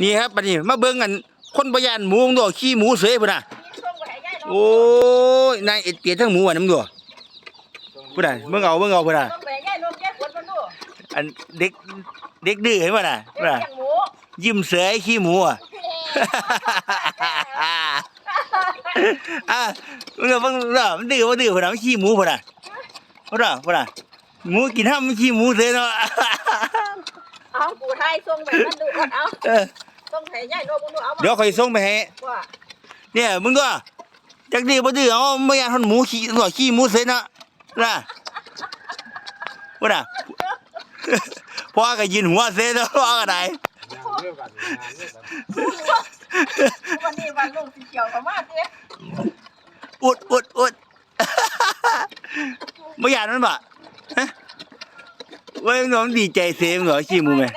นี่ครับบัดนี้มาเบิ่งกันคนบ่ยานหมูตัวขี้หมูเสยพุ่นน่ะมีส่งไปให้ยายน้องโอ้ยนายเอ็ดเปียทั้งหมูอะน้ำตัวพุ่นน่ะเบิ่งเอาเบิ่งเอาพุ่นน่ะส่งไปให้ยายน้องแก้ปวดมันดูอันเด็กเด็กดื้อเห็นป่ะน่ะเดี๋ยวพุ่นน่ะเลี้ยงหมูยิ้มเสยขี้หมูอะอะมึงเอาเบิ่งเด้อมันดื้อบ่ดื้อพุ่นน่ะมันขี้หมูพุ่นน่ะพุ่นน่ะพุ่นน่ะหมูกินห้ามมันขี้หมูเสยเนาะเอากูไทยส่งไปมันดูก่อนเอา ยายน้องมึงดูเอาเดี๋ยวคอยส่งไปให้ว่าเนี่ยมึงก็จักดีบ่ดื้อเอาไม่อยากทนหมูขี้ตัวขี้หมูเสยนะน่ะว่าน่ะพ่อก็ยินหัวเสยแล้วพ่อก็ได้งานวันนี้วันลูกสีเขียวเขามาเตี้ยอุดอุดอุดบ่อยากมันบ่ฮะเว้ยน้องดีใจเสียมึงเหรอขี้มูได้